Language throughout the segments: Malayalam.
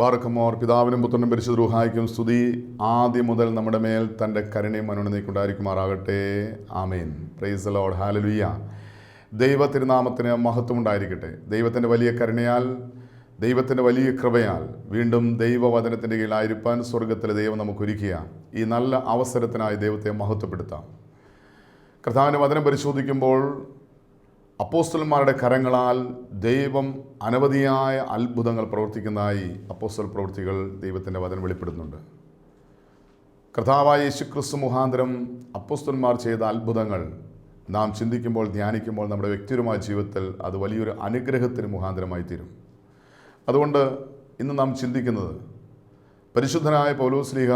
ബാർക്കമോർ പിതാവിനും പുത്രനും പരിശുദ്ധ സ്തുതി. ആദ്യം മുതൽ നമ്മുടെ മേൽ തന്റെ കരുണയും അനുനന്ദിക്കുണ്ടായിരിക്കുമാറാകട്ടെ ആമേൻ. പ്രൈസ് ലോഡ് ഹാലലുയ്യ ദൈവ തിരുനാമത്തിന് മഹത്വം ഉണ്ടായിരിക്കട്ടെ ദൈവത്തിന്റെ വലിയ കരുണയാൽ ദൈവത്തിന്റെ വലിയ കൃപയാൽ വീണ്ടും ദൈവവചനത്തിന്റെ കീഴിലായിരിക്കാൻ സ്വർഗത്തിലെ ദൈവം നമുക്കൊരുക്കുക ഈ നല്ല അവസരത്തിനായി ദൈവത്തെ മഹത്വപ്പെടുത്താം. കർത്താവിന്റെ വചനം പരിശോധിക്കുമ്പോൾ അപ്പോസ്റ്റലന്മാരുടെ കരങ്ങളാൽ ദൈവം അനവധിയായ അത്ഭുതങ്ങൾ പ്രവർത്തിക്കുന്നതായി അപ്പോസ്റ്റൽ പ്രവൃത്തികൾ ദൈവത്തിന്റെ വചനം വെളിപ്പെടുത്തുന്നുണ്ട്. കർത്താവായ യേശുക്രിസ്തു മുഖാന്തരം അപ്പോസ്റ്റന്മാർ ചെയ്ത അത്ഭുതങ്ങൾ നാം ചിന്തിക്കുമ്പോൾ ധ്യാനിക്കുമ്പോൾ നമ്മുടെ വ്യക്തിപരമായ ജീവിതത്തിൽ അത് വലിയൊരു അനുഗ്രഹത്തിന് മുഖാന്തരമായി തീരും. അതുകൊണ്ട് ഇന്ന് നാം ചിന്തിക്കുന്നത് പരിശുദ്ധനായ പൗലോസ്ലിഹ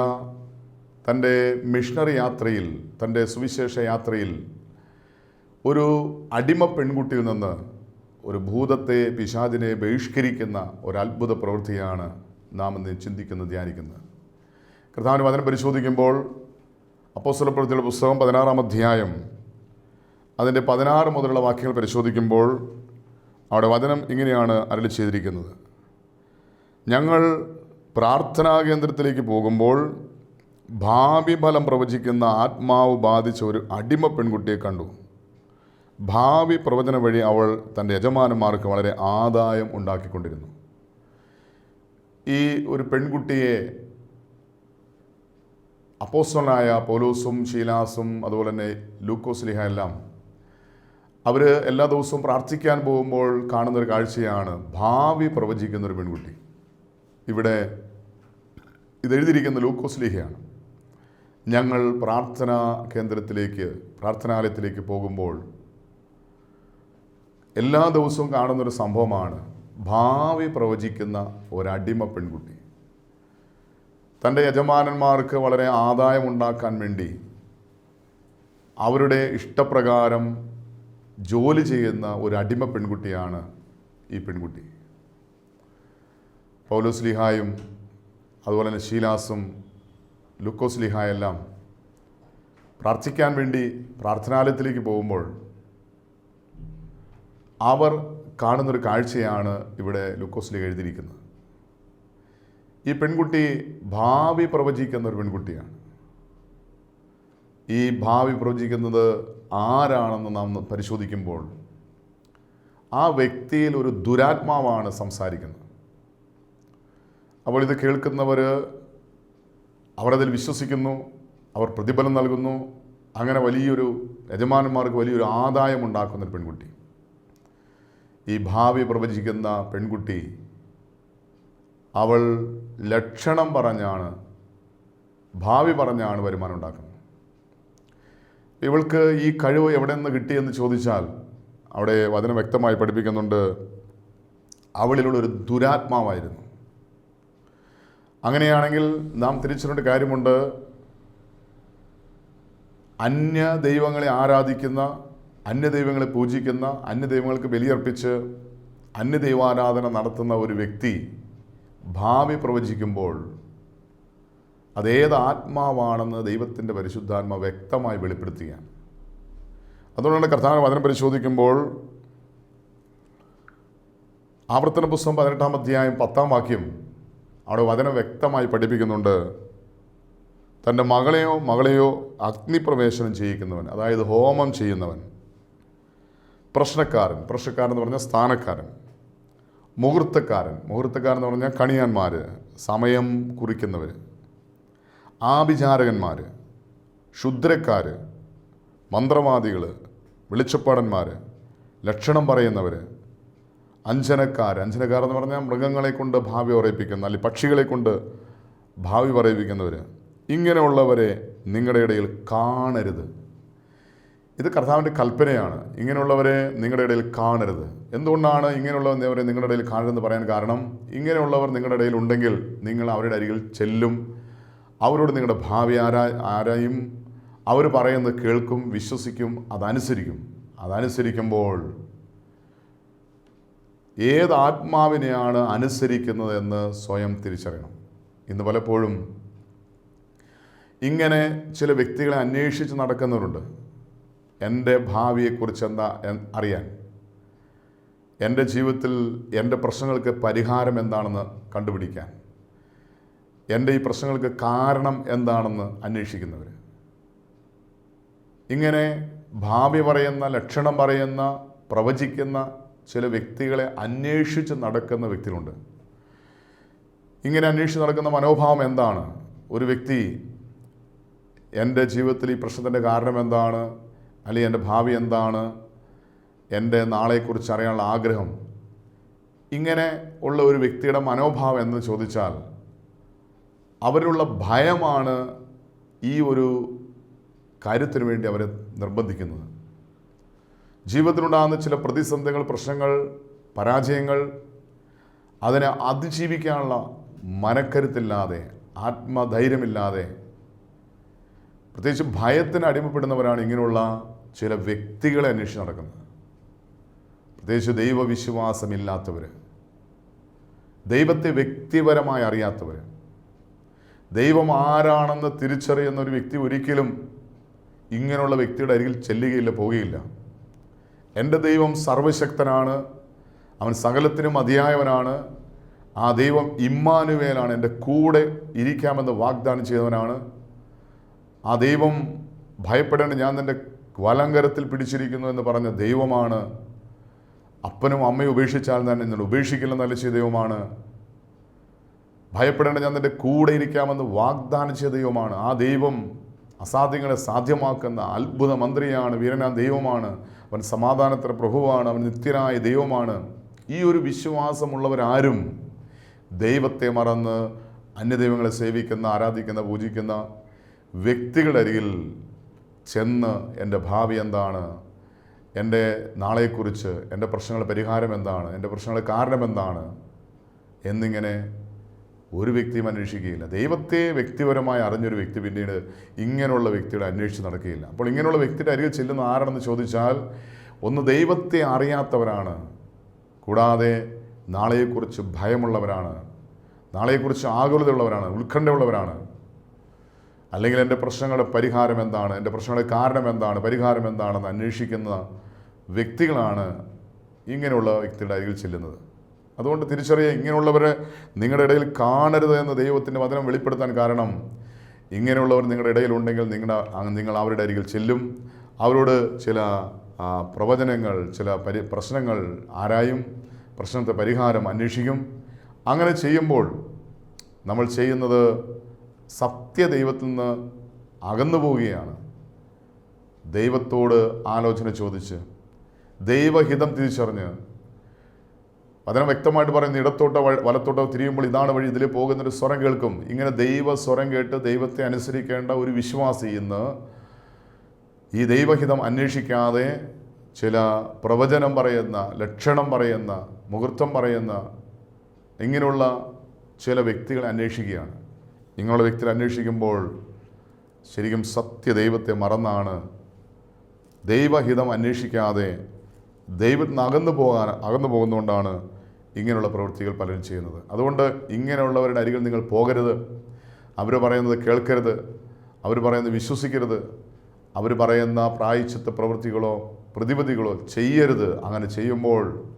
തന്റെ മിഷണറി യാത്രയിൽ തന്റെ സുവിശേഷ യാത്രയിൽ ഒരു അടിമ പെൺകുട്ടിയിൽ നിന്ന് ഒരു ഭൂതത്തെ പിശാചിനെ ബഹിഷ്കരിക്കുന്ന ഒരു അത്ഭുത പ്രവൃത്തിയാണ് നാം ഇന്ന് ചിന്തിക്കുന്നത് ധ്യാനിക്കുന്നത്. കർത്താവിന് വചനം പരിശോധിക്കുമ്പോൾ അപ്പോസ്തല പ്രവൃത്തിയുടെ പുസ്തകം പതിനാറാം അധ്യായം അതിന്റെ പതിനാറ് മുതലുള്ള വാക്യങ്ങൾ പരിശോധിക്കുമ്പോൾ അവിടെ വചനം ഇങ്ങനെയാണ് അരളി ചെയ്തിരിക്കുന്നത്. ഞങ്ങൾ പ്രാർത്ഥനാ കേന്ദ്രത്തിലേക്ക് പോകുമ്പോൾ ഭാവി ഫലം പ്രവചിക്കുന്ന ആത്മാവ് ബാധിച്ച ഒരു അടിമ പെൺകുട്ടിയെ കണ്ടു. ഭാവി പ്രവചനം വഴി അവൾ തന്റെ യജമാനന്മാർക്ക് വളരെ ആദായം ഉണ്ടാക്കിക്കൊണ്ടിരുന്നു. ഈ ഒരു പെൺകുട്ടിയെ അപ്പോസ്റ്റലായ പോലൂസും ഷീലാസും അതുപോലെ തന്നെ ലൂക്കോസ്ലിഹ എല്ലാം അവർ എല്ലാ ദിവസവും പ്രാർത്ഥിക്കാൻ പോകുമ്പോൾ കാണുന്നൊരു കാഴ്ചയാണ് ഭാവി പ്രവചിക്കുന്ന ഒരു പെൺകുട്ടി. ഇവിടെ ഇതെഴുതിയിരിക്കുന്ന ലൂക്കോസ്ലിഹയാണ് ഞങ്ങൾ പ്രാർത്ഥനാ കേന്ദ്രത്തിലേക്ക് പ്രാർത്ഥനാലയത്തിലേക്ക് പോകുമ്പോൾ എല്ലാ ദിവസവും കാണുന്നൊരു സംഭവമാണ്. ഭാവി പ്രവചിക്കുന്ന ഒരടിമ പെൺകുട്ടി. തന്റെ യജമാനന്മാർക്ക് വളരെ ആദായമുണ്ടാക്കാൻ വേണ്ടി അവരുടെ ഇഷ്ടപ്രകാരം ജോലി ചെയ്യുന്ന ഒരു അടിമ പെൺകുട്ടിയാണ് ഈ പെൺകുട്ടി. പൗലോസ് പൗലോസ്ലിഹായും അതുപോലെ തന്നെ ഷീലാസും ലുക്കോസ്ലിഹായെല്ലാം പ്രാർത്ഥിക്കാൻ വേണ്ടി പ്രാർത്ഥനാലയത്തിലേക്ക് പോകുമ്പോൾ അവർ കാണുന്നൊരു കാഴ്ചയാണ് ഇവിടെ ലുക്കോസിൽ എഴുതിയിരിക്കുന്നത്. ഈ പെൺകുട്ടി ഭാവി പ്രവചിക്കുന്ന ഒരു പെൺകുട്ടിയാണ്. ഈ ഭാവി പ്രവചിക്കുന്നത് ആരാണെന്ന് നാം പരിശോധിക്കുമ്പോൾ ആ വ്യക്തിയിൽ ഒരു ദുരാത്മാവാണ് സംസാരിക്കുന്നത്. അപ്പോൾ ഇത് കേൾക്കുന്നവർ അവരതിൽ വിശ്വസിക്കുന്നു അവർ പ്രതിഫലം നൽകുന്നു. അങ്ങനെ വലിയൊരു യജമാനന്മാർക്ക് വലിയൊരു ആദായം ഉണ്ടാക്കുന്ന ഒരു പെൺകുട്ടി. ഈ ഭാവി പ്രവചിക്കുന്ന പെൺകുട്ടി അവൾ ലക്ഷണം പറഞ്ഞാണ് ഭാവി പറഞ്ഞാണ് വരുമാനം ഉണ്ടാക്കുന്നത്. ഇവൾക്ക് ഈ കഴിവ് എവിടെ നിന്ന് കിട്ടിയെന്ന് ചോദിച്ചാൽ അവിടെ വചനം വ്യക്തമായി പഠിപ്പിക്കുന്നുണ്ട് അവളിലുള്ള ഒരു ദുരാത്മാവായിരുന്നു. അങ്ങനെയാണെങ്കിൽ നാം തിരിച്ചറിയേണ്ട കാര്യമുണ്ട് അന്യ ദൈവങ്ങളെ ആരാധിക്കുന്ന അന്യ ദൈവങ്ങളെ പൂജിക്കുന്ന അന്യ ദൈവങ്ങൾക്ക് ബലിയർപ്പിച്ച് അന്യ ദൈവാരാധന നടത്തുന്ന ഒരു വ്യക്തി ഭാവി പ്രവചിക്കുമ്പോൾ അതേത് ആത്മാവാണെന്ന് ദൈവത്തിന്റെ പരിശുദ്ധാത്മ വ്യക്തമായി വെളിപ്പെടുത്തുകയാണ്. അതുകൊണ്ടാണ് കർത്താവ് വചനം പരിശോധിക്കുമ്പോൾ ആവർത്തന പുസ്തകം പതിനെട്ടാം അധ്യായം പത്താം വാക്യം അവിടെ വചനം വ്യക്തമായി പഠിപ്പിക്കുന്നുണ്ട്. തന്റെ മകളെയോ മകളെയോ അഗ്നിപ്രവേശനം ചെയ്യിക്കുന്നവൻ അതായത് ഹോമം ചെയ്യുന്നവൻ പ്രശ്നക്കാരൻ പ്രശ്നക്കാരൻ എന്ന് പറഞ്ഞാൽ സ്ഥാനക്കാരൻ മുഹൂർത്തക്കാരൻ. മുഹൂർത്തക്കാരൻ എന്ന് പറഞ്ഞാൽ കണിയാന്മാർ സമയം കുറിക്കുന്നവർ ആഭിചാരകന്മാർ ക്ഷുദ്രക്കാർ മന്ത്രവാദികൾ വെളിച്ചപ്പാടന്മാർ ലക്ഷണം പറയുന്നവർ അഞ്ജനക്കാർ അഞ്ജനക്കാർ എന്ന് പറഞ്ഞാൽ മൃഗങ്ങളെ കൊണ്ട് ഭാവി പറയിപ്പിക്കുന്ന അല്ലെങ്കിൽ പക്ഷികളെ കൊണ്ട് ഭാവി പറയിപ്പിക്കുന്നവർ ഇങ്ങനെയുള്ളവരെ നിങ്ങളുടെ ഇടയിൽ കാണരുത്. ഇത് കർത്താവിന്റെ കൽപ്പനയാണ്. ഇങ്ങനെയുള്ളവരെ നിങ്ങളുടെ ഇടയിൽ കാണരുത്. എന്തുകൊണ്ടാണ് ഇങ്ങനെയുള്ളവരെ നിങ്ങളുടെ ഇടയിൽ കാണരുതെന്ന് പറയാൻ കാരണം? ഇങ്ങനെയുള്ളവർ നിങ്ങളുടെ ഇടയിൽ ഉണ്ടെങ്കിൽ നിങ്ങൾ അവരുടെ അരികിൽ ചെല്ലും. അവരോട് നിങ്ങളുടെ ഭാവി ആരാ ആരായും അവർ പറയുന്നത് കേൾക്കും വിശ്വസിക്കും അതനുസരിക്കും. അതനുസരിക്കുമ്പോൾ ഏത് ആത്മാവിനെയാണ് അനുസരിക്കുന്നതെന്ന് സ്വയം തിരിച്ചറിയണം. ഇന്ന് പലപ്പോഴും ഇങ്ങനെ ചില വ്യക്തികളെ അന്വേഷിച്ച് നടക്കുന്നവരുണ്ട്. എന്റെ ഭാവിയെക്കുറിച്ച് എന്താ അറിയാൻ? എന്റെ ജീവിതത്തിൽ എന്റെ പ്രശ്നങ്ങൾക്ക് പരിഹാരം എന്താണെന്ന് കണ്ടുപിടിക്കാൻ. എന്റെ ഈ പ്രശ്നങ്ങൾക്ക് കാരണം എന്താണെന്ന് അന്വേഷിക്കുന്നവർ. ഇങ്ങനെ ഭാവി പറയുന്ന ലക്ഷണം പറയുന്ന പ്രവചിക്കുന്ന ചില വ്യക്തികളെ അന്വേഷിച്ച് നടക്കുന്ന വ്യക്തികളുണ്ട്. ഇങ്ങനെ അന്വേഷിച്ച് നടക്കുന്ന മനോഭാവം എന്താണ്? ഒരു വ്യക്തി എന്റെ ജീവിതത്തിൽ ഈ പ്രശ്നത്തിന്റെ കാരണം എന്താണ്? അല്ലെങ്കിൽ എന്റെ ഭാവി എന്താണ്? എന്റെ നാളെക്കുറിച്ച് അറിയാനുള്ള ആഗ്രഹം. ഇങ്ങനെ ഉള്ള ഒരു വ്യക്തിയുടെ മനോഭാവം എന്ന് ചോദിച്ചാൽ അവരുള്ള ഭയമാണ് ഈ ഒരു കാര്യത്തിന് വേണ്ടി അവരെ നിർബന്ധിക്കുന്നത്. ജീവിതത്തിലുണ്ടാകുന്ന ചില പ്രതിസന്ധികൾ പ്രശ്നങ്ങൾ പരാജയങ്ങൾ അതിനെ അതിജീവിക്കാനുള്ള മനക്കരുത്തില്ലാതെ ആത്മധൈര്യമില്ലാതെ പ്രത്യേകിച്ച് ഭയത്തിന് അടിമപ്പെടുന്നവരാണ് ഇങ്ങനെയുള്ള ചില വ്യക്തികളെ അന്വേഷിച്ച് നടക്കുന്നത്. പ്രത്യേകിച്ച് ദൈവവിശ്വാസമില്ലാത്തവർ ദൈവത്തെ വ്യക്തിപരമായി അറിയാത്തവർ ദൈവം ആരാണെന്ന് തിരിച്ചറിയുന്ന ഒരു വ്യക്തി ഒരിക്കലും ഇങ്ങനെയുള്ള വ്യക്തിയുടെ അരികിൽ ചെല്ലുകയില്ല പോവുകയില്ല. എന്റെ ദൈവം സർവശക്തനാണ് അവൻ സകലത്തിനും മതിയായവനാണ് ആ ദൈവം ഇമ്മാനുവേലാണ് എന്റെ കൂടെ ഇരിക്കാമെന്ന് വാഗ്ദാനം ചെയ്തവനാണ് ആ ദൈവം ഭയപ്പെടേണ്ട ഞാൻ നിന്റെ വലങ്കരത്തിൽ പിടിച്ചിരിക്കുന്നു എന്ന് പറഞ്ഞ ദൈവമാണ്. അപ്പനും അമ്മയും ഉപേക്ഷിച്ചാൽ ഞാൻ നിന്നെ ഉപേക്ഷിക്കില്ലെന്ന് ചെയ്ത ദൈവമാണ്. ഭയപ്പെടേണ്ട ഞാൻ നിന്റെ കൂടെ ഇരിക്കാമെന്ന് വാഗ്ദാനം ചെയ്ത ദൈവമാണ്. ആ ദൈവം അസാധ്യങ്ങളെ സാധ്യമാക്കുന്ന അത്ഭുത മന്ത്രിയാണ് വീരനാം ദൈവമാണ്. അവൻ സമാധാനത്തിന് പ്രഭുവാണ് അവൻ നിത്യനായ ദൈവമാണ്. ഈ ഒരു വിശ്വാസമുള്ളവരാരും ദൈവത്തെ മറന്ന് അന്യദൈവങ്ങളെ സേവിക്കുന്ന ആരാധിക്കുന്ന പൂജിക്കുന്ന വ്യക്തികളുടെ അരികിൽ ചെന്ന് എന്റെ ഭാവി എന്താണ്? എന്റെ നാളെക്കുറിച്ച് എന്റെ പ്രശ്നങ്ങളുടെ പരിഹാരം എന്താണ്? എന്റെ പ്രശ്നങ്ങളുടെ കാരണം എന്താണ്? എന്നിങ്ങനെ ഒരു വ്യക്തിയും അന്വേഷിക്കുകയില്ല. ദൈവത്തെ വ്യക്തിപരമായി അറിഞ്ഞൊരു വ്യക്തി പിന്നീട് ഇങ്ങനെയുള്ള വ്യക്തിയുടെ അന്വേഷിച്ച് നടക്കുകയില്ല. അപ്പോൾ ഇങ്ങനെയുള്ള വ്യക്തിയുടെ അരികിൽ ചെല്ലുന്ന ആരാണെന്ന് ചോദിച്ചാൽ ഒന്ന് ദൈവത്തെ അറിയാത്തവരാണ്. കൂടാതെ നാളെയെക്കുറിച്ച് ഭയമുള്ളവരാണ്. നാളെയെക്കുറിച്ച് ആകുലതയുള്ളവരാണ് ഉത്കണ്ഠയുള്ളവരാണ്. അല്ലെങ്കിൽ എന്റെ പ്രശ്നങ്ങളുടെ പരിഹാരം എന്താണ്? എന്റെ പ്രശ്നങ്ങളുടെ കാരണം എന്താണ്? പരിഹാരം എന്താണെന്ന് അന്വേഷിക്കുന്ന വ്യക്തികളാണ് ഇങ്ങനെയുള്ള വ്യക്തിയുടെ അരികിൽ ചെല്ലുന്നത്. അതുകൊണ്ട് തിരിച്ചറിയുക ഇങ്ങനെയുള്ളവരെ നിങ്ങളുടെ ഇടയിൽ കാണരുത് എന്ന് ദൈവത്തിന്റെ വചനം വെളിപ്പെടുത്താൻ കാരണം ഇങ്ങനെയുള്ളവർ നിങ്ങളുടെ ഇടയിലുണ്ടെങ്കിൽ നിങ്ങളുടെ നിങ്ങൾ അവരുടെ അരികിൽ ചെല്ലും. അവരോട് ചില പ്രവചനങ്ങൾ ചില പരി പ്രശ്നങ്ങൾ ആരായും പ്രശ്നത്തെ പരിഹാരം അന്വേഷിക്കും. അങ്ങനെ ചെയ്യുമ്പോൾ നമ്മൾ ചെയ്യുന്നത് സത്യദൈവത്തിൽ നിന്ന് അകന്നു പോവുകയാണ്. ദൈവത്തോട് ആലോചന ചോദിച്ച് ദൈവഹിതം തിരിച്ചറിഞ്ഞ് അതിനെ വ്യക്തമായിട്ട് പറയുന്ന ഇടത്തോട്ടോ വലത്തോട്ടോ തിരിയുമ്പോൾ ഇതാണ് വഴി ഇതിൽ പോകുന്നൊരു സ്വരം കേൾക്കും. ഇങ്ങനെ ദൈവ സ്വരം കേട്ട് ദൈവത്തെ അനുസരിക്കേണ്ട ഒരു വിശ്വാസി ഇന്ന് ഈ ദൈവഹിതം അന്വേഷിക്കാതെ ചില പ്രവചനം പറയുന്ന ലക്ഷണം പറയുന്ന മുഹൂർത്തം പറയുന്ന ഇങ്ങനെയുള്ള ചില വ്യക്തികളെ അന്വേഷിക്കുകയാണ്. ഇങ്ങനെയുള്ള വ്യക്തിയെ അന്വേഷിക്കുമ്പോൾ ശരിക്കും സത്യദൈവത്തെ മറന്നാണ് ദൈവഹിതം അന്വേഷിക്കാതെ ദൈവത്തിന് അകന്നു പോകാൻ അകന്നു പോകുന്നതുകൊണ്ടാണ് ഇങ്ങനെയുള്ള പ്രവൃത്തികൾ പലരും ചെയ്യുന്നത്. അതുകൊണ്ട് ഇങ്ങനെയുള്ളവരുടെ അരികിൽ നിങ്ങൾ പോകരുത്. അവർ പറയുന്നത് കേൾക്കരുത്. അവർ പറയുന്നത് വിശ്വസിക്കരുത്. അവർ പറയുന്ന പ്രായച്ചിത്ത പ്രവൃത്തികളോ പ്രതിപതികളോ ചെയ്യരുത്. അങ്ങനെ ചെയ്യുമ്പോൾ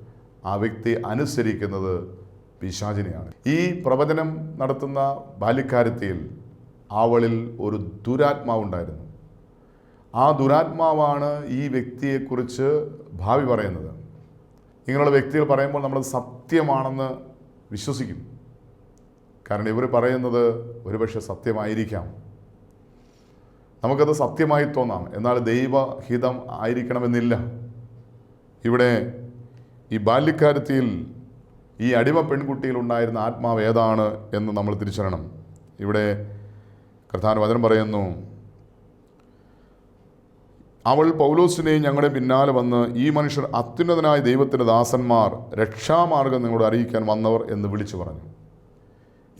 ആ വ്യക്തി അനുസരിക്കുന്നത് പിശാചിനെയാണ്. ഈ പ്രവചനം നടത്തുന്ന ബാല്യക്കാരത്തിയിൽ അവളിൽ ഒരു ദുരാത്മാവുണ്ടായിരുന്നു. ആ ദുരാത്മാവാണ് ഈ വ്യക്തിയെക്കുറിച്ച് ഭാവി പറയുന്നത്. ഇങ്ങനെയുള്ള വ്യക്തികൾ പറയുമ്പോൾ നമ്മൾ സത്യമാണെന്ന് വിശ്വസിക്കും. കാരണം ഇവർ പറയുന്നത് ഒരുപക്ഷെ സത്യമായിരിക്കാം. നമുക്കത് സത്യമായി തോന്നാം. എന്നാൽ ദൈവഹിതം ആയിരിക്കണമെന്നില്ല. ഇവിടെ ഈ ബാല്യക്കാരത്തിയിൽ ഈ അടിമ പെൺകുട്ടിയിൽ ഉണ്ടായിരുന്ന ആത്മാവ് ഏതാണ് എന്ന് നമ്മൾ തിരിച്ചറിയണം. ഇവിടെ കർത്താൻ വചനം പറയുന്നു അവൾ പൗലോസിനെയും ഞങ്ങളുടെ പിന്നാലെ വന്ന് ഈ മനുഷ്യർ അത്യുന്നതനായ ദൈവത്തിന്റെ ദാസന്മാർ രക്ഷാമാർഗം നിങ്ങളോട് അറിയിക്കാൻ വന്നവർ എന്ന് വിളിച്ചു പറഞ്ഞു.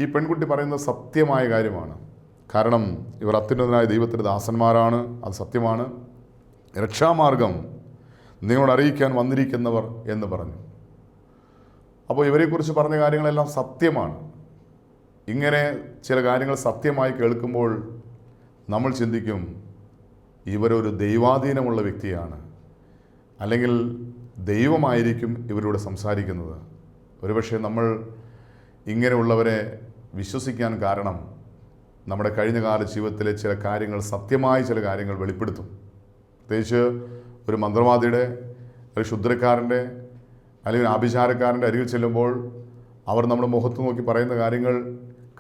ഈ പെൺകുട്ടി പറയുന്നത് സത്യമായ കാര്യമാണ്. കാരണം ഇവർ അത്യുന്നതനായ ദൈവത്തിന്റെ ദാസന്മാരാണ് അത് സത്യമാണ്. രക്ഷാമാർഗം നിങ്ങളോട് അറിയിക്കാൻ വന്നിരിക്കുന്നവർ എന്ന് പറഞ്ഞു. അപ്പോൾ ഇവരെക്കുറിച്ച് പറഞ്ഞ കാര്യങ്ങളെല്ലാം സത്യമാണ്. ഇങ്ങനെ ചില കാര്യങ്ങൾ സത്യമായി കേൾക്കുമ്പോൾ നമ്മൾ ചിന്തിക്കും ഇവരൊരു ദൈവാധീനമുള്ള വ്യക്തിയാണ്. അല്ലെങ്കിൽ ദൈവമായിരിക്കും ഇവരോട് സംസാരിക്കുന്നത്. ഒരുപക്ഷെ നമ്മൾ ഇങ്ങനെയുള്ളവരെ വിശ്വസിക്കാൻ കാരണം നമ്മുടെ കഴിഞ്ഞകാല ജീവിതത്തിലെ ചില കാര്യങ്ങൾ സത്യമായ ചില കാര്യങ്ങൾ വെളിപ്പെടുത്തും. പ്രത്യേകിച്ച് ഒരു മന്ത്രവാദിയുടെ ഒരു ക്ഷുദ്രക്കാരന്റെ അല്ലെങ്കിൽ ആഭിചാരക്കാരന്റെ അരികിൽ ചെല്ലുമ്പോൾ അവർ നമ്മുടെ മുഖത്ത് നോക്കി പറയുന്ന കാര്യങ്ങൾ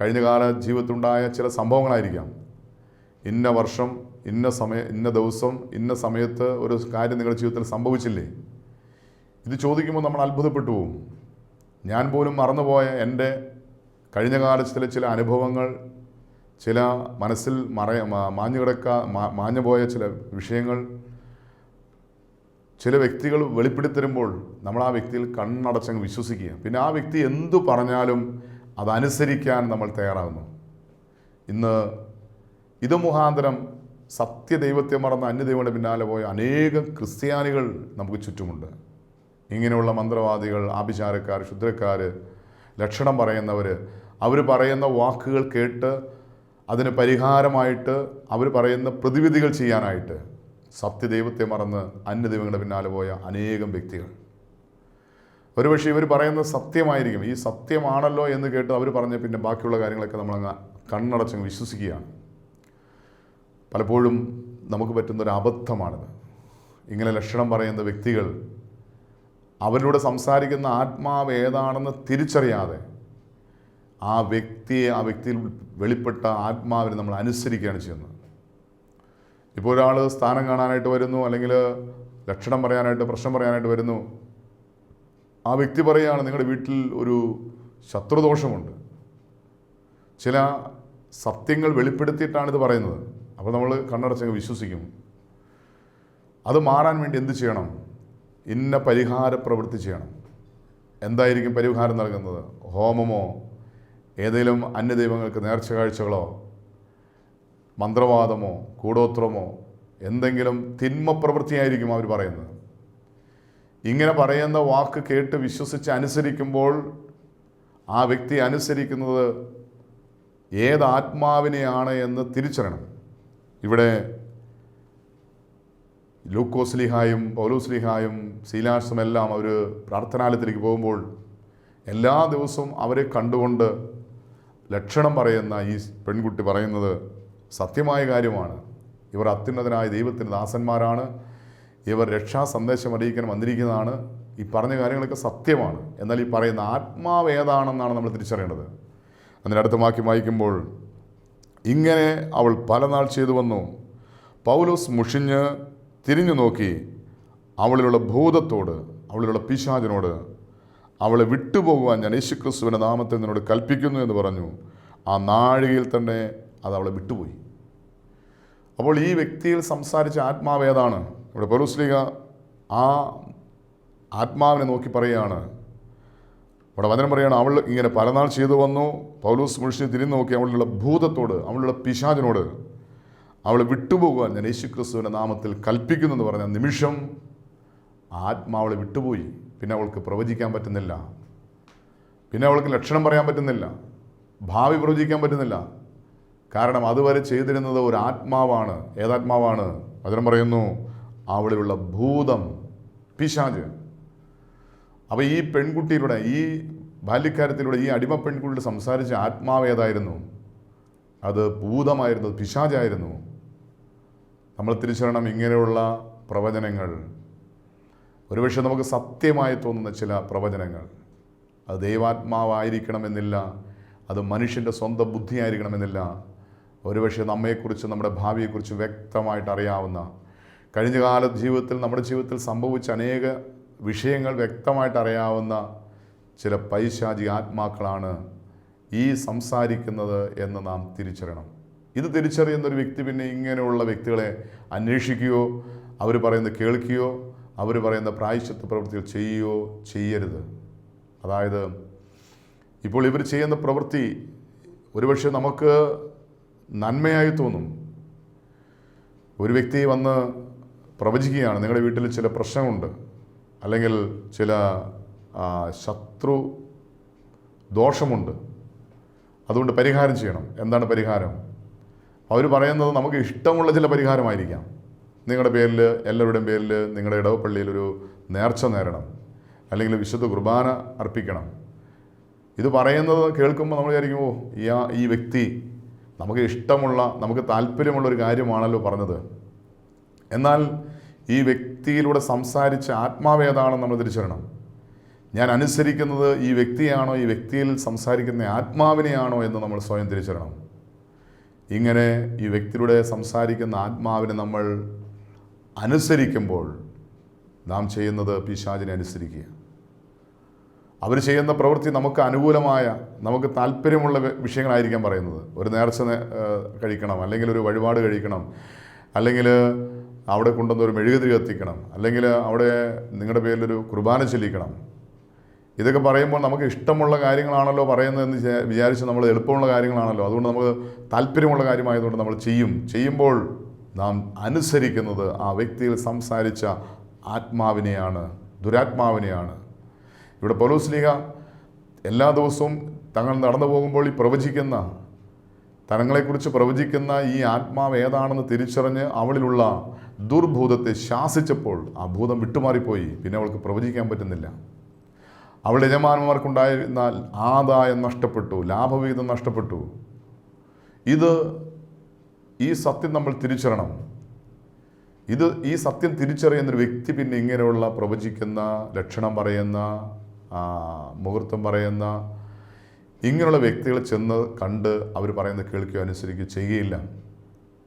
കഴിഞ്ഞ കാല ജീവിതത്തിലുണ്ടായ ചില സംഭവങ്ങളായിരിക്കാം. ഇന്ന വർഷം ഇന്ന സമയ ഇന്ന ദിവസം ഇന്ന സമയത്ത് ഒരു കാര്യം നിങ്ങളുടെ ജീവിതത്തിൽ സംഭവിച്ചില്ലേ? ഇത് ചോദിക്കുമ്പോൾ നമ്മൾ അത്ഭുതപ്പെട്ടു പോകും ഞാൻ പോലും മറന്നുപോയ എന്റെ കഴിഞ്ഞ കാലത്തിലെ ചില അനുഭവങ്ങൾ ചില മനസ്സിൽ മറയ മാഞ്ഞുകിടക്ക മാഞ്ഞു കിടക്കാ മാ- ചില വിഷയങ്ങൾ ചില വ്യക്തികൾ വെളിപ്പെടുത്തരുമ്പോൾ നമ്മൾ ആ വ്യക്തിയിൽ കണ്ണടച്ചങ്ങ് വിശ്വസിക്കുക. പിന്നെ ആ വ്യക്തി എന്തു പറഞ്ഞാലും അതനുസരിക്കാൻ നമ്മൾ തയ്യാറാകുന്നു ഇന്ന് ഇത് മുഖാന്തരം സത്യദൈവത്തെ മറന്ന അന്യദൈവങ്ങളുടെ പിന്നാലെ പോയ അനേകം ക്രിസ്ത്യാനികൾ നമുക്ക് ചുറ്റുമുണ്ട്. ഇങ്ങനെയുള്ള മന്ത്രവാദികൾ ആഭിചാരക്കാർ ക്ഷുദ്രക്കാർ ലക്ഷണം പറയുന്നവർ അവർ പറയുന്ന വാക്കുകൾ കേട്ട് അതിന് പരിഹാരമായിട്ട് അവർ പറയുന്ന പ്രതിവിധികൾ ചെയ്യാനായിട്ട് സത്യദൈവത്തെ മറന്ന് അന്യദൈവങ്ങളുടെ പിന്നാലെ പോയ അനേകം വ്യക്തികൾ. ഒരുപക്ഷെ ഇവർ പറയുന്നത് സത്യമായിരിക്കും. ഈ സത്യമാണല്ലോ എന്ന് കേട്ട് അവർ പറഞ്ഞ പിന്നെ ബാക്കിയുള്ള കാര്യങ്ങളൊക്കെ നമ്മളങ്ങ് കണ്ണടച്ചങ്ങ് വിശ്വസിക്കുകയാണ്. പലപ്പോഴും നമുക്ക് പറ്റുന്നൊരു അബദ്ധമാണിത്. ഇങ്ങനെ ലക്ഷണം പറയുന്ന വ്യക്തികൾ അവരിലൂടെ സംസാരിക്കുന്ന ആത്മാവ് ഏതാണെന്ന് തിരിച്ചറിയാതെ ആ വ്യക്തിയെ ആ വ്യക്തിയിൽ വെളിപ്പെട്ട ആത്മാവിനെ നമ്മൾ അനുസരിക്കുകയാണ് ചെയ്യുന്നത്. ഇപ്പോൾ ഒരാൾ സ്ഥാനം കാണാനായിട്ട് വരുന്നു അല്ലെങ്കിൽ ലക്ഷണം പറയാനായിട്ട് പ്രശ്നം പറയാനായിട്ട് വരുന്നു. ആ വ്യക്തി പറയുകയാണ് നിങ്ങളുടെ വീട്ടിൽ ഒരു ശത്രുദോഷമുണ്ട്. ചില സത്യങ്ങൾ വെളിപ്പെടുത്തിയിട്ടാണ് ഇത് പറയുന്നത്. അപ്പോൾ നമ്മൾ കണ്ണടച്ചങ്ങ് വിശ്വസിക്കും. അത് മാറാൻ വേണ്ടി എന്ത് ചെയ്യണം? ഇന്ന പരിഹാര പ്രവൃത്തി ചെയ്യണം. എന്തായിരിക്കും പരിഹാരം നൽകുന്നത്? ഹോമമോ? ഏതെങ്കിലും അന്യദൈവങ്ങൾക്ക് നേർച്ച കാഴ്ചകളോ മന്ത്രവാദമോ കൂടോത്രമോ എന്തെങ്കിലും തിന്മ പ്രവൃത്തിയായിരിക്കും അവർ പറയുന്നത്. ഇങ്ങനെ പറയുന്ന വാക്ക് കേട്ട് വിശ്വസിച്ച് അനുസരിക്കുമ്പോൾ ആ വ്യക്തി അനുസരിക്കുന്നത് ഏത് ആത്മാവിനെയാണ് എന്ന് തിരിച്ചറിയണം. ഇവിടെ ലൂക്കോസ്ലിഹായും പൗലോസ്ലിഹായും ശീലാശ്രമെല്ലാം അവർ പ്രാർത്ഥനാലയത്തിലേക്ക് പോകുമ്പോൾ എല്ലാ ദിവസവും അവരെ കണ്ടുകൊണ്ട് ലക്ഷണം പറയുന്ന ഈ പെൺകുട്ടി പറയുന്നത് സത്യമായ കാര്യമാണ്. ഇവർ അത്യുന്നതനായ ദൈവത്തിന്റെ ദാസന്മാരാണ്. ഇവർ രക്ഷാ സന്ദേശം അറിയിക്കാൻ വന്നിരിക്കുന്നതാണ്. ഈ പറഞ്ഞ കാര്യങ്ങളൊക്കെ സത്യമാണ്. എന്നാൽ ഈ പറയുന്ന ആത്മാവ് ഏതാണെന്നാണ് നമ്മൾ തിരിച്ചറിയേണ്ടത്. അതിന്റെ അടുത്ത വാക്യം വായിക്കുമ്പോൾ ഇങ്ങനെ അവൾ പല നാൾ ചെയ്തു വന്നു. പൗലോസ് മുഷിഞ്ഞ് തിരിഞ്ഞു നോക്കി അവളിലുള്ള ഭൂതത്തോട് അവളിലുള്ള പിശാചിനോട് അവളെ വിട്ടുപോകുവാൻ ഞാൻ യേശുക്രിസ്തുവിന്റെ നാമത്തിൽ നിന്നോട് കൽപ്പിക്കുന്നു എന്ന് പറഞ്ഞു. ആ നാഴികയിൽ തന്നെ അത് അവളെ വിട്ടുപോയി. അപ്പോൾ ഈ വ്യക്തിയിൽ സംസാരിച്ച ആത്മാവേതാണ് ഇവിടെ പൗരസ്ലിക ആ ആത്മാവിനെ നോക്കി പറയുകയാണ്. അവിടെ വചനം പറയുകയാണ് അവൾ ഇങ്ങനെ പലനാൾ ചെയ്തു വന്നു. പൗലൂസ് മുഷിനെ തിരിഞ്ഞു നോക്കി അവളുള്ള ഭൂതത്തോട് അവളുള്ള പിശാചിനോട് അവൾ വിട്ടുപോകുവാൻ ഞാൻ യേശു ക്രിസ്തുവിന്റെ നാമത്തിൽ കൽപ്പിക്കുന്നു എന്ന് പറഞ്ഞ നിമിഷം ആത്മാവളെ വിട്ടുപോയി. പിന്നെ അവൾക്ക് പ്രവചിക്കാൻ പറ്റുന്നില്ല. പിന്നെ അവൾക്ക് ലക്ഷണം പറയാൻ പറ്റുന്നില്ല. ഭാവി പ്രവചിക്കാൻ പറ്റുന്നില്ല. കാരണം അതുവരെ ചെയ്തിരുന്നത് ഒരു ആത്മാവാണ്. ഏതാത്മാവാണ്? വചനം പറയുന്നു അവിടെയുള്ള ഭൂതം പിശാജ് അപ്പോൾ ഈ പെൺകുട്ടിയിലൂടെ ഈ ബാല്യക്കാരത്തിലൂടെ ഈ അടിമ പെൺകുട്ടിയുടെ സംസാരിച്ച ആത്മാവ് ഏതായിരുന്നു? അത് ഭൂതമായിരുന്നു പിശാജായിരുന്നു നമ്മൾ തിരിച്ചറിയണം ഇങ്ങനെയുള്ള പ്രവചനങ്ങൾ. ഒരുപക്ഷെ നമുക്ക് സത്യമായി തോന്നുന്ന ചില പ്രവചനങ്ങൾ. അത് ദൈവാത്മാവായിരിക്കണമെന്നില്ല. അത് മനുഷ്യന്റെ സ്വന്തം ബുദ്ധിയായിരിക്കണമെന്നില്ല. ഒരുപക്ഷെ നമ്മയെക്കുറിച്ച് നമ്മുടെ ഭാവിയെക്കുറിച്ച് വ്യക്തമായിട്ട് അറിയാവുന്ന കഴിഞ്ഞ കാല ജീവിതത്തിൽ നമ്മുടെ ജീവിതത്തിൽ സംഭവിച്ച അനേക വിഷയങ്ങൾ വ്യക്തമായിട്ട് അറിയാവുന്ന ചില പൈശാചി ആത്മാക്കളാണ് ഈ സംസാരിക്കുന്നത് എന്ന് നാം തിരിച്ചറിയണം. ഇത് തിരിച്ചറിയുന്ന ഒരു വ്യക്തി പിന്നെ ഇങ്ങനെയുള്ള വ്യക്തികളെ അന്വേഷിക്കുകയോ അവർ പറയുന്നത് കേൾക്കുകയോ അവർ പറയുന്ന പ്രായശ്ചിത്ത പ്രവൃത്തികൾ ചെയ്യുകയോ ചെയ്യരുത്. അതായത് ഇപ്പോൾ ഇവർ ചെയ്യുന്ന പ്രവൃത്തി ഒരുപക്ഷെ നമുക്ക് നന്മയായി തോന്നും. ഒരു വ്യക്തി വന്ന് പ്രവചിക്കുകയാണ് നിങ്ങളുടെ വീട്ടിൽ ചില പ്രശ്നമുണ്ട് അല്ലെങ്കിൽ ചില ശത്രു ദോഷമുണ്ട് അതുകൊണ്ട് പരിഹാരം ചെയ്യണം. എന്താണ് പരിഹാരം? അവർ പറയുന്നത് നമുക്ക് ഇഷ്ടമുള്ള ചില പരിഹാരമായിരിക്കാം. നിങ്ങളുടെ പേരിൽ എല്ലാവരുടെയും പേരിൽ നിങ്ങളുടെ ഇടവപ്പള്ളിയിൽ ഒരു നേർച്ച നേരണം അല്ലെങ്കിൽ വിശുദ്ധ കുർബാന അർപ്പിക്കണം. ഇത് പറയുന്നത് കേൾക്കുമ്പോൾ നമ്മൾ വിചാരിക്കുമോ ഈ ആ- ഈ വ്യക്തി നമുക്ക് ഇഷ്ടമുള്ള നമുക്ക് താല്പര്യമുള്ള ഒരു കാര്യമാണല്ലോ പറഞ്ഞത്. എന്നാൽ ഈ വ്യക്തിയിലൂടെ സംസാരിച്ച ആത്മാവേതാണെന്ന് നമ്മൾ തിരിച്ചറിയണം. ഞാൻ അനുസരിക്കുന്നത് ഈ വ്യക്തിയാണോ ഈ വ്യക്തിയിൽ സംസാരിക്കുന്ന ആത്മാവിനെയാണോ എന്ന് നമ്മൾ സ്വയം തിരിച്ചറിയണം. ഇങ്ങനെ ഈ വ്യക്തിയുടെ സംസാരിക്കുന്ന ആത്മാവിനെ നമ്മൾ അനുസരിക്കുമ്പോൾ നാം ചെയ്യുന്നത് പിശാചിനെ അനുസരിക്കുക. അവർ ചെയ്യുന്ന പ്രവൃത്തി നമുക്ക് അനുകൂലമായ നമുക്ക് താല്പര്യമുള്ള വിഷയങ്ങളായിരിക്കാം പറയുന്നത്. ഒരു നേർച്ച കഴിക്കണം അല്ലെങ്കിൽ ഒരു വഴിപാട് കഴിക്കണം അല്ലെങ്കിൽ അവിടെ കൊണ്ടുവന്ന ഒരു മെഴുകുതിരി കത്തിക്കണം അല്ലെങ്കിൽ അവിടെ നിങ്ങളുടെ പേരിലൊരു കുർബാന ചൊല്ലിക്കണം. ഇതൊക്കെ പറയുമ്പോൾ നമുക്ക് ഇഷ്ടമുള്ള കാര്യങ്ങളാണല്ലോ പറയുന്നതെന്ന് വിചാ- വിചാരിച്ച് നമ്മൾ എളുപ്പമുള്ള കാര്യങ്ങളാണല്ലോ. അതുകൊണ്ട് നമുക്ക് താല്പര്യമുള്ള കാര്യമായതുകൊണ്ട് നമ്മൾ ചെയ്യും. ചെയ്യുമ്പോൾ നാം അനുസരിക്കുന്നത് ആ വ്യക്തിയിൽ സംസാരിച്ച ആത്മാവിനെയാണ് ദുരാത്മാവിനെയാണ്. ഇവിടെ പൗലോസ്ലിഹ എല്ലാ ദിവസവും തങ്ങൾ നടന്നു പോകുമ്പോൾ ഈ പ്രവചിക്കുന്ന തനങ്ങളെക്കുറിച്ച് പ്രവചിക്കുന്ന ഈ ആത്മാവ് ഏതാണെന്ന് തിരിച്ചറിഞ്ഞ് അവളിലുള്ള ദുർഭൂതത്തെ ശാസിച്ചപ്പോൾ ആ ഭൂതം വിട്ടുമാറിപ്പോയി. പിന്നെ അവൾക്ക് പ്രവചിക്കാൻ പറ്റുന്നില്ല. അവളുടെ യജമാനന്മാർക്കുണ്ടായിരുന്നാൽ ആദായം നഷ്ടപ്പെട്ടു ലാഭവിഹിതം നഷ്ടപ്പെട്ടു. ഇത് ഈ സത്യം നമ്മൾ തിരിച്ചറിയണം. ഇത് ഈ സത്യം തിരിച്ചറിയുന്നൊരു വ്യക്തി പിന്നെ ഇങ്ങനെയുള്ള പ്രവചിക്കുന്ന ലക്ഷണം പറയുന്ന മുഹൂർത്തം പറയുന്ന ഇങ്ങനെയുള്ള വ്യക്തികൾ ചെന്ന് കണ്ട് അവർ പറയുന്നത് കേൾക്കുകയോ അനുസരിക്കുകയോ ചെയ്യുകയില്ല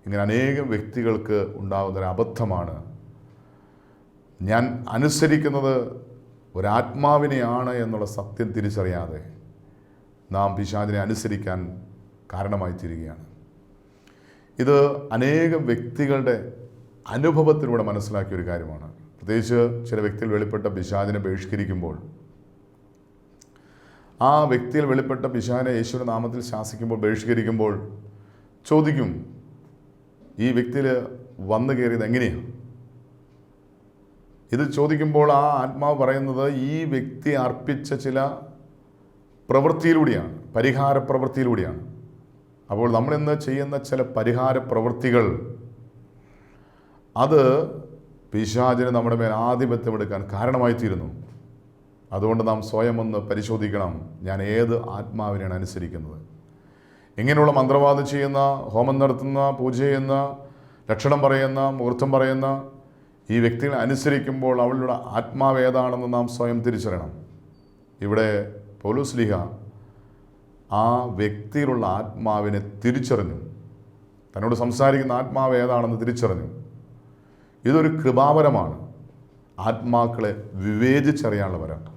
ഇങ്ങനെ അനേകം വ്യക്തികൾക്ക് ഉണ്ടാകുന്ന ഒരു അബദ്ധമാണ്. ഞാൻ അനുസരിക്കുന്നത് ഒരാത്മാവിനെയാണ് എന്നുള്ള സത്യം തിരിച്ചറിയാതെ നാം പിശാചിനെ അനുസരിക്കാൻ കാരണമായി തീരുകയാണ് ഇത് അനേകം വ്യക്തികളുടെ അനുഭവത്തിലൂടെ മനസ്സിലാക്കിയ ഒരു കാര്യമാണ്. പ്രത്യേകിച്ച് ചില വ്യക്തികൾ വെളിപ്പെട്ട പിശാചിനെ ബഹിഷ്കരിക്കുമ്പോൾ ആ വ്യക്തിയിൽ വെളിപ്പെട്ട പിശാനെ യേശുവിന്റെ നാമത്തിൽ ശാസിക്കുമ്പോൾ ബഹിഷ്കരിക്കുമ്പോൾ ചോദിക്കും ഈ വ്യക്തിയിൽ വന്നു കയറിയത് എങ്ങനെയാണ് ഇത് ചോദിക്കുമ്പോൾ ആ ആത്മാവ് പറയുന്നത് ഈ വ്യക്തി അർപ്പിച്ച ചില പ്രവൃത്തിയിലൂടെയാണ് പരിഹാര പ്രവൃത്തിയിലൂടെയാണ് അപ്പോൾ നമ്മളിന്ന് ചെയ്യുന്ന ചില പരിഹാര പ്രവൃത്തികൾ അത് പിശാചിന് നമ്മുടെ മേൽ ആധിപത്യമെടുക്കാൻ കാരണമായി തീരുന്നു അതുകൊണ്ട് നാം സ്വയം ഒന്ന് പരിശോധിക്കണം ഞാൻ ഏത് ആത്മാവിനെയാണ് അനുസരിക്കുന്നത്. ഇങ്ങനെയുള്ള മന്ത്രവാദം ചെയ്യുന്ന ഹോമം നടത്തുന്ന പൂജ ചെയ്യുന്ന ലക്ഷണം പറയുന്ന മുഹൂർത്തം പറയുന്ന ഈ വ്യക്തികളെ അനുസരിക്കുമ്പോൾ അവളുടെ ആത്മാവ് ഏതാണെന്ന് നാം സ്വയം തിരിച്ചറിയണം. ഇവിടെ പൗലുസ്ലിഹ ആ വ്യക്തിയിലുള്ള ആത്മാവിനെ തിരിച്ചറിഞ്ഞു. തന്നോട് സംസാരിക്കുന്ന ആത്മാവ് ഏതാണെന്ന് തിരിച്ചറിഞ്ഞു. ഇതൊരു കൃപാവരമാണ്. ആത്മാക്കളെ വിവേചിച്ചറിയാനുള്ള വരം.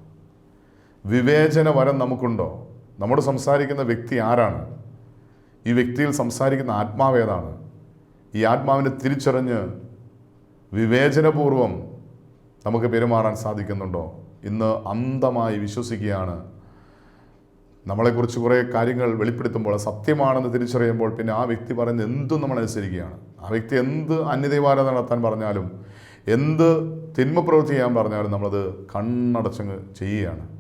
വിവേചന വരം നമുക്കുണ്ടോ? നമ്മോട് സംസാരിക്കുന്ന വ്യക്തി ആരാണ്? ഈ വ്യക്തിയിൽ സംസാരിക്കുന്ന ആത്മാവ് ഏതാണ്? ഈ ആത്മാവിനെ തിരിച്ചറിഞ്ഞ് വിവേചനപൂർവം നമുക്ക് പെരുമാറാൻ സാധിക്കുന്നുണ്ടോ? ഇന്ന് അന്ധമായി വിശ്വസിക്കുകയാണ്. നമ്മളെക്കുറിച്ച് കുറേ കാര്യങ്ങൾ വെളിപ്പെടുത്തുമ്പോൾ സത്യമാണെന്ന് തിരിച്ചറിയുമ്പോൾ പിന്നെ ആ വ്യക്തി പറയുന്നത് എന്തും നമ്മൾ അനുസരിക്കുകയാണ്. ആ വ്യക്തി എന്ത് അന്യദൈവാരാധന നടത്താൻ പറഞ്ഞാലും എന്ത് തിന്മ പ്രവൃത്തി ചെയ്യാൻ പറഞ്ഞാലും നമ്മളത് കണ്ണടച്ചങ്ങ് ചെയ്യുകയാണ്.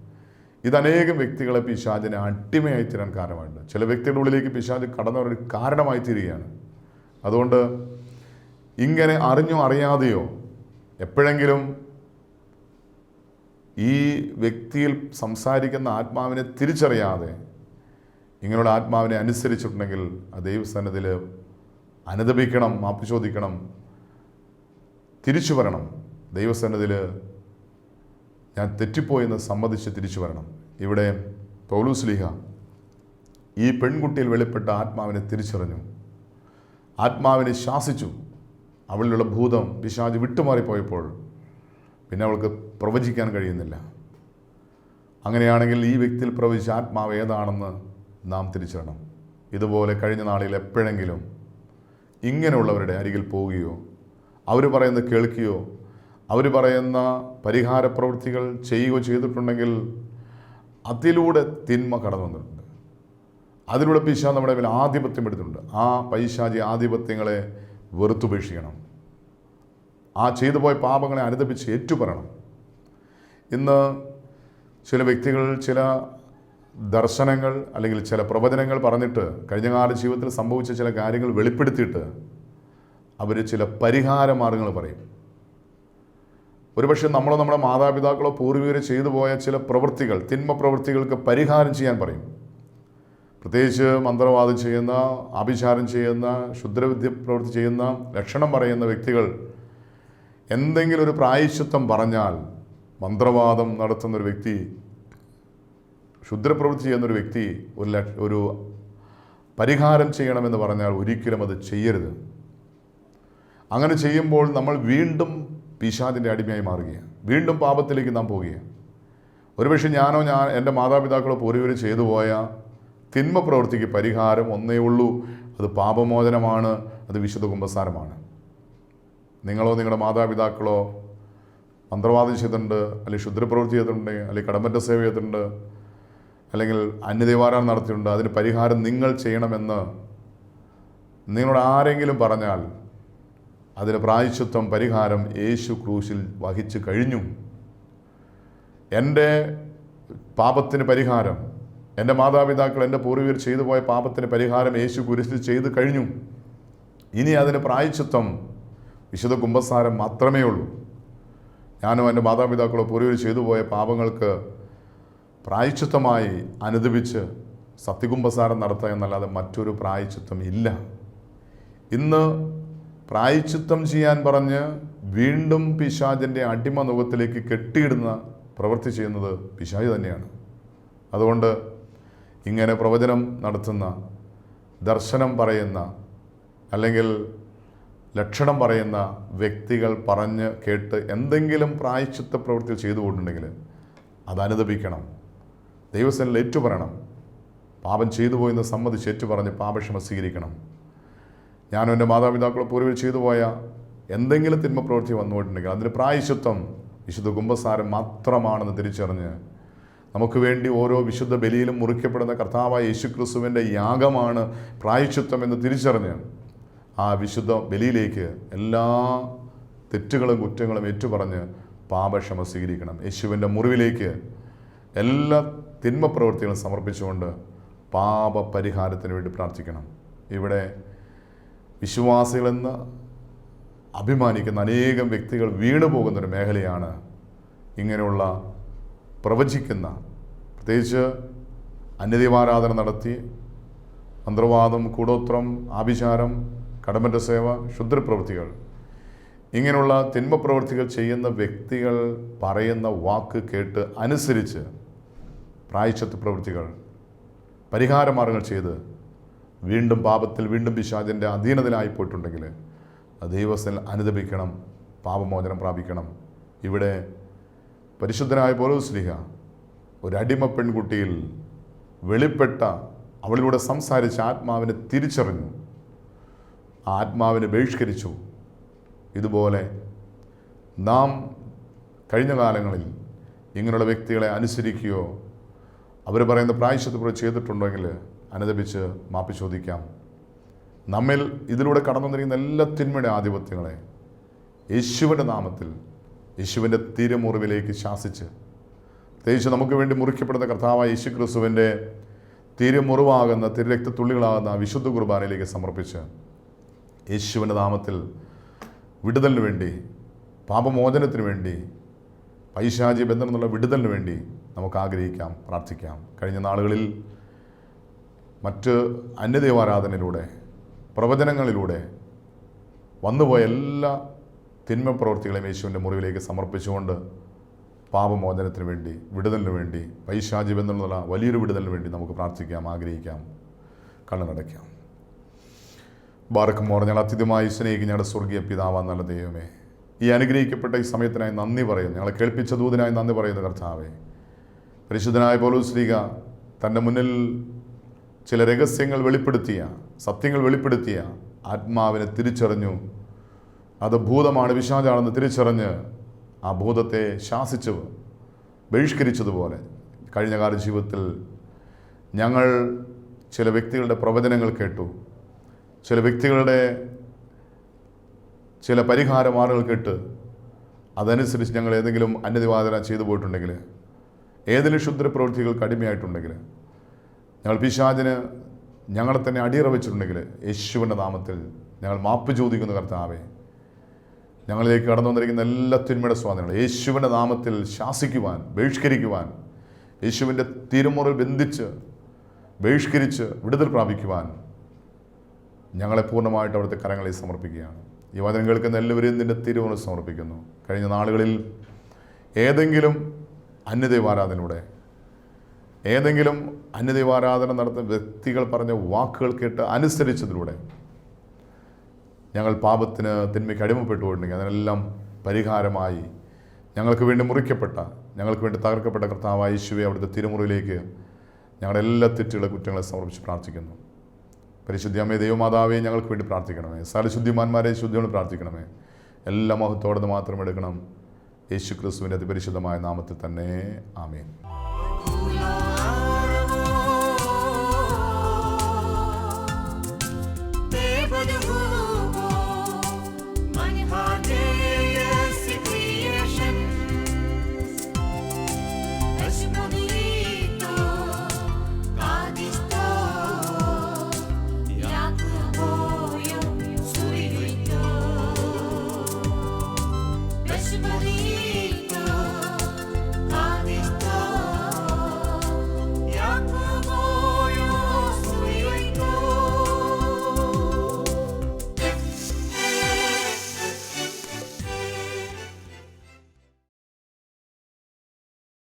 ഇത് അനേകം വ്യക്തികളെ പിശാചിനെ അടിമയായി തീരാൻ കാരണമായിട്ടുണ്ട്. ചില വ്യക്തികളുടെ ഉള്ളിലേക്ക് പിശാജ് കടന്നു കാരണമായി തീരുകയാണ്. അതുകൊണ്ട് ഇങ്ങനെ അറിഞ്ഞോ അറിയാതെയോ എപ്പോഴെങ്കിലും ഈ വ്യക്തിയിൽ സംസാരിക്കുന്ന ആത്മാവിനെ തിരിച്ചറിയാതെ ഇങ്ങനെയുള്ള ആത്മാവിനെ അനുസരിച്ചിട്ടുണ്ടെങ്കിൽ ആ ദൈവസ്ഥാനത്തിൽ അനുദപിക്കണം മാപ്പ് ചോദിക്കണം തിരിച്ചു വരണം. ദൈവസ്ഥാനത്തിൽ ഞാൻ തെറ്റിപ്പോയെന്ന് സമ്മതിച്ച് തിരിച്ചു വരണം. ഇവിടെ പൗലൂസ്ലിഹ ഈ പെൺകുട്ടിയിൽ വെളിപ്പെട്ട ആത്മാവിനെ തിരിച്ചറിഞ്ഞു. ആത്മാവിനെ ശാസിച്ചു. അവളിലുള്ള ഭൂതം പിശാജ് വിട്ടുമാറിപ്പോയപ്പോൾ പിന്നെ അവൾക്ക് പ്രവചിക്കാൻ കഴിയുന്നില്ല. അങ്ങനെയാണെങ്കിൽ ഈ വ്യക്തിയിൽ പ്രവചിച്ച ആത്മാവ് ഏതാണെന്ന് നാം തിരിച്ചറിയണം. ഇതുപോലെ കഴിഞ്ഞ നാളിൽ എപ്പോഴെങ്കിലും ഇങ്ങനെയുള്ളവരുടെ അരികിൽ പോവുകയോ അവർ പറയുന്നത് കേൾക്കുകയോ അവർ പറയുന്ന പരിഹാര പ്രവൃത്തികൾ ചെയ്യുകയോ ചെയ്തിട്ടുണ്ടെങ്കിൽ അതിലൂടെ തിന്മ കടന്നു വന്നിട്ടുണ്ട്. അതിലൂടെ പിശ നമ്മുടെ മേൽ ആധിപത്യം എടുത്തിട്ടുണ്ട്. ആ പൈശാചി ആധിപത്യങ്ങളെ വെറുത്തുപേക്ഷിക്കണം. ആ ചെയ്തു പോയ പാപങ്ങളെ അനുദപിച്ച് ഏറ്റുപറയണം. ഇന്ന് ചില വ്യക്തികൾ ചില ദർശനങ്ങൾ അല്ലെങ്കിൽ ചില പ്രവചനങ്ങൾ പറഞ്ഞിട്ട് കഴിഞ്ഞകാല ജീവിതത്തിൽ സംഭവിച്ച ചില കാര്യങ്ങൾ വെളിപ്പെടുത്തിയിട്ട് അവർ ചില പരിഹാര മാർഗങ്ങൾ പറയും. ഒരുപക്ഷെ നമ്മളോ നമ്മുടെ മാതാപിതാക്കളോ പൂർവികരോ ചെയ്തു പോയ ചില പ്രവൃത്തികൾ തിന്മ പ്രവൃത്തികൾക്ക് പരിഹാരം ചെയ്യാൻ പറയും. പ്രത്യേകിച്ച് മന്ത്രവാദം ചെയ്യുന്ന ആഭിചാരം ചെയ്യുന്ന ക്ഷുദ്രവിദ്യ പ്രവൃത്തി ചെയ്യുന്ന ലക്ഷണം പറയുന്ന വ്യക്തികൾ എന്തെങ്കിലും ഒരു പ്രായശ്ചിത്തം പറഞ്ഞാൽ മന്ത്രവാദം നടത്തുന്ന ഒരു വ്യക്തി ക്ഷുദ്രപ്രവൃത്തി ചെയ്യുന്ന ഒരു വ്യക്തി ഒരു ഒരു പരിഹാരം ചെയ്യണമെന്ന് പറഞ്ഞാൽ ഒരിക്കലും അത് ചെയ്യരുത്. അങ്ങനെ ചെയ്യുമ്പോൾ നമ്മൾ വീണ്ടും പിശാദിന്റെ അടിമയായി മാറുകയാണ്. വീണ്ടും പാപത്തിലേക്ക് നാം പോവുകയാണ്. ഒരുപക്ഷെ ഞാനോ ഞാൻ എന്റെ മാതാപിതാക്കളോ പൂർവികർ ചെയ്തു പോയ തിന്മ പ്രവൃത്തിക്ക് പരിഹാരം ഒന്നേ ഉള്ളൂ. അത് പാപമോചനമാണ് അത് വിശുദ്ധ കുമ്പസാരമാണ്. നിങ്ങളോ നിങ്ങളുടെ മാതാപിതാക്കളോ മന്ത്രവാദം ചെയ്തിട്ടുണ്ട് അല്ലെങ്കിൽ ക്ഷുദ്രപ്രവൃത്തി ചെയ്തിട്ടുണ്ട് അല്ലെങ്കിൽ കടമ്പറ്റ സേവ ചെയ്തിട്ടുണ്ട് അല്ലെങ്കിൽ അന്യദേവാരാധന നടത്തിയിട്ടുണ്ട് അതിന് പരിഹാരം നിങ്ങൾ ചെയ്യണമെന്ന് നിങ്ങളോട് ആരെങ്കിലും പറഞ്ഞാൽ അതിന് പ്രായശുത്വം പരിഹാരം യേശു ക്രൂശിൽ വഹിച്ചു കഴിഞ്ഞു. എന്റെ പാപത്തിന് പരിഹാരം എന്റെ മാതാപിതാക്കൾ എന്റെ പൂർവികർ ചെയ്തു പോയ പാപത്തിന് പരിഹാരം യേശു കുരിശിൽ ചെയ്തു കഴിഞ്ഞു. ഇനി അതിന് പ്രായശ്ചിത്വം വിശുദ്ധ കുംഭസാരം മാത്രമേ ഉള്ളൂ. ഞാനും എന്റെ മാതാപിതാക്കളോ പൂർവികർ ചെയ്തു പോയ പാപങ്ങൾക്ക് പ്രായശ്ചിത്തമായി അനുദപിച്ച് സത്യകുംഭസാരം നടത്തുക എന്നല്ലാതെ മറ്റൊരു പ്രായശ്ചിത്തം ഇല്ല. ഇന്ന് പ്രായശ്ചിത്തം ചെയ്യാൻ പറഞ്ഞ് വീണ്ടും പിശാചിന്റെ അടിമ മുഖത്തിലേക്ക് കെട്ടിയിടുന്ന പ്രവൃത്തി ചെയ്യുന്നത് പിശാജ് തന്നെയാണ്. അതുകൊണ്ട് ഇങ്ങനെ പ്രവചനം നടത്തുന്ന ദർശനം പറയുന്ന അല്ലെങ്കിൽ ലക്ഷണം പറയുന്ന വ്യക്തികൾ പറഞ്ഞ് കേട്ട് എന്തെങ്കിലും പ്രായച്ചിത്ത പ്രവൃത്തി പോയിട്ടുണ്ടെങ്കിൽ അത് അനുദപിക്കണം. ദൈവസേനയിൽ ഏറ്റുപറയണം പാപം ചെയ്തു പോയെന്ന് സമ്മതിച്ച് ഏറ്റുപറഞ്ഞ് പാപക്ഷമ സ്വീകരിക്കണം. ഞാനും എന്റെ മാതാപിതാക്കളെ പൂർവം ചെയ്തു പോയ എന്തെങ്കിലും തിന്മ പ്രവൃത്തി വന്നുപോയിട്ടുണ്ടെങ്കിൽ അതിന് പ്രായശുദ്ധം വിശുദ്ധ കുംഭസാരം മാത്രമാണെന്ന് തിരിച്ചറിഞ്ഞ് നമുക്ക് വേണ്ടി ഓരോ വിശുദ്ധ ബലിയിലും മുറിക്കപ്പെടുന്ന കർത്താവായ യേശുക്രിസ്തുവിന്റെ യാഗമാണ് പ്രായശ്ചിത്വം എന്ന് തിരിച്ചറിഞ്ഞ് ആ വിശുദ്ധ ബലിയിലേക്ക് എല്ലാ തെറ്റുകളും കുറ്റങ്ങളും ഏറ്റുപറഞ്ഞ് പാപക്ഷമ സ്വീകരിക്കണം. യേശുവിന്റെ മുറിവിലേക്ക് എല്ലാ തിന്മ പ്രവൃത്തികളും സമർപ്പിച്ചുകൊണ്ട് പാപ പരിഹാരത്തിന് വേണ്ടി പ്രാർത്ഥിക്കണം. ഇവിടെ വിശ്വാസികളെന്ന് അഭിമാനിക്കുന്ന അനേകം വ്യക്തികൾ വീണു പോകുന്നൊരു മേഖലയാണ് ഇങ്ങനെയുള്ള പ്രവചിക്കുന്ന. പ്രത്യേകിച്ച് അന്യദൈവാരാധന നടത്തി മന്ത്രവാദം കൂടോത്രം ആഭിചാരം കടമറ്റ സേവ ക്ഷുദ്രപ്രവൃത്തികൾ. ഇങ്ങനെയുള്ള തിന്മ പ്രവൃത്തികൾ ചെയ്യുന്ന വ്യക്തികൾ പറയുന്ന വാക്ക് കേട്ട് അനുസരിച്ച് പ്രായച്ചത്ത് പ്രവൃത്തികൾ പരിഹാരമാർഗങ്ങൾ ചെയ്ത് വീണ്ടും പാപത്തിൽ വീണ്ടും പിശാചിന്റെ അധീനതയിലായി പോയിട്ടുണ്ടെങ്കിൽ അനുദപിക്കണം പാപമോചനം പ്രാപിക്കണം. ഇവിടെ പരിശുദ്ധനായ പോലോസ്ലിഹ ഒരടിമ പെൺകുട്ടിയിൽ വെളിപ്പെട്ട അവളിലൂടെ സംസാരിച്ച ആത്മാവിനെ തിരിച്ചറിഞ്ഞു. ആത്മാവിനെ ബഹിഷ്കരിച്ചു. ഇതുപോലെ നാം കഴിഞ്ഞ കാലങ്ങളിൽ ഇങ്ങനെയുള്ള വ്യക്തികളെ അനുസരിക്കുകയോ അവർ പറയുന്ന പ്രായശ്ചിത്തപ്പുറം ചെയ്തിട്ടുണ്ടെങ്കിൽ അനുദപിച്ച് മാപ്പി ചോദിക്കാം. നമ്മിൽ ഇതിലൂടെ കടന്നു വന്നിരിക്കുന്ന എല്ലാ തിന്മയുടെ ആധിപത്യങ്ങളെ യേശുവിന്റെ നാമത്തിൽ യേശുവിന്റെ തിരുമുറിവിലേക്ക് ശാസിച്ച് പ്രത്യേകിച്ച് നമുക്ക് വേണ്ടി മുറിക്കപ്പെടുന്ന കർത്താവായ യേശു ക്രിസ്തുവിന്റെ തിരുമുറിവാകുന്ന തിരുരക്തത്തുള്ളികളാകുന്ന വിശുദ്ധ കുർബാനയിലേക്ക് സമർപ്പിച്ച് യേശുവിന്റെ നാമത്തിൽ വിടുതലിന് വേണ്ടി പാപമോചനത്തിന് വേണ്ടി പൈശാചി ബന്ധം എന്നുള്ള വിടുതലിന് വേണ്ടി നമുക്ക് ആഗ്രഹിക്കാം പ്രാർത്ഥിക്കാം. കഴിഞ്ഞ നാളുകളിൽ മറ്റ് അന്യദേവാരാധനയിലൂടെ പ്രവചനങ്ങളിലൂടെ വന്നുപോയ എല്ലാ തിന്മ പ്രവൃത്തികളെയും യേശുവിന്റെ മുറിവിലേക്ക് സമർപ്പിച്ചുകൊണ്ട് പാപമോചനത്തിന് വേണ്ടി വിടുതലിന് വേണ്ടി പൈശാചി എന്നുള്ള വലിയൊരു വിടുതലിന് വേണ്ടി നമുക്ക് പ്രാർത്ഥിക്കാം ആഗ്രഹിക്കാം കണ്ണടയ്ക്കാം ബാറക്കം ഞങ്ങൾ അത്യധികമായി സ്നേഹിക്കും ഞങ്ങളുടെ സ്വർഗീയ പിതാവാ നല്ല ദൈവമേ. ഈ അനുഗ്രഹിക്കപ്പെട്ട ഈ സമയത്തിനായി നന്ദി പറയുന്നു. ഞങ്ങളെ കേൾപ്പിച്ച ദൂതനായി നന്ദി പറയുന്നു കർത്താവേ. പരിശുദ്ധനായ പോലും ശ്രീക തന്റെ മുന്നിൽ ചില രഹസ്യങ്ങൾ വെളിപ്പെടുത്തിയ സത്യങ്ങൾ വെളിപ്പെടുത്തിയ ആത്മാവിനെ തിരിച്ചറിഞ്ഞു. അത് ഭൂതമാണ് വിശാചാണെന്ന് തിരിച്ചറിഞ്ഞ് ആ ഭൂതത്തെ ശാസിച്ചു ബഹിഷ്കരിച്ചതുപോലെ. കഴിഞ്ഞ കാല ജീവിതത്തിൽ ഞങ്ങൾ ചില വ്യക്തികളുടെ പ്രവചനങ്ങൾ കേട്ടു. ചില വ്യക്തികളുടെ ചില പരിഹാര മാർഗങ്ങൾ കേട്ട് അതനുസരിച്ച് ഞങ്ങൾ ഏതെങ്കിലും അന്യതിവാദന ചെയ്തു പോയിട്ടുണ്ടെങ്കിൽ ഏതെങ്കിലും ക്ഷുദ്രപ്രവൃത്തികൾക്ക് അടിമയായിട്ടുണ്ടെങ്കിൽ ഞങ്ങൾ പിശാചിന് ഞങ്ങളെ തന്നെ അടിയറ വെച്ചിട്ടുണ്ടെങ്കിൽ യേശുവിന്റെ നാമത്തിൽ ഞങ്ങൾ മാപ്പ് ചോദിക്കുന്ന കർത്താവേ ഞങ്ങളിലേക്ക് കടന്നു വന്നിരിക്കുന്ന എല്ലാ തിന്മയുടെ സ്വാധീനങ്ങൾ യേശുവിന്റെ നാമത്തിൽ ശാസിക്കുവാൻ ബഹിഷ്കരിക്കുവാൻ യേശുവിന്റെ തിരുമുറിൽ ബന്ധിച്ച് ബഹിഷ്കരിച്ച് വിടുതൽ പ്രാപിക്കുവാൻ ഞങ്ങളെ പൂർണമായിട്ട് അവിടുത്തെ കരങ്ങളിൽ സമർപ്പിക്കുകയാണ്. ഈ വചനം കേൾക്കുന്ന എല്ലാവരെയും നിന്റെ തിരുമുറിൽ സമർപ്പിക്കുന്നു. കഴിഞ്ഞ നാളുകളിൽ ഏതെങ്കിലും അന്യദൈവാരാധനയുടെ ഏതെങ്കിലും അന്യദൈവാരാധന നടത്തുന്ന വ്യക്തികൾ പറഞ്ഞ വാക്കുകൾ കേട്ട് അനുസരിച്ചതിലൂടെ ഞങ്ങൾ പാപത്തിന് തിന്മയ്ക്ക് അടിമപ്പെട്ടുകൊണ്ടെങ്കിൽ അതിനെല്ലാം പരിഹാരമായി ഞങ്ങൾക്ക് വേണ്ടി മുറിക്കപ്പെട്ട ഞങ്ങൾക്ക് വേണ്ടി തകർക്കപ്പെട്ട കർത്താവായ യേശുവെ അവിടുത്തെ തിരുമുറിയിലേക്ക് ഞങ്ങളുടെ എല്ലാ തെറ്റുകളെ കുറ്റങ്ങളെ സമർപ്പിച്ച് പ്രാർത്ഥിക്കുന്നു. പരിശുദ്ധിയമ്മേ ദൈവമാതാവേ ഞങ്ങൾക്ക് വേണ്ടി പ്രാർത്ഥിക്കണമേ. സകലശുദ്ധിമാന്മാരെ ശുദ്ധിയോട് പ്രാർത്ഥിക്കണമേ. എല്ലാ മഹത്വത്തോടെ മാത്രം എടുക്കണം. യേശു ക്രിസ്തുവിന്റെ അതിപരിശുദ്ധമായ നാമത്തിൽ തന്നെ. ആമേൻ. know I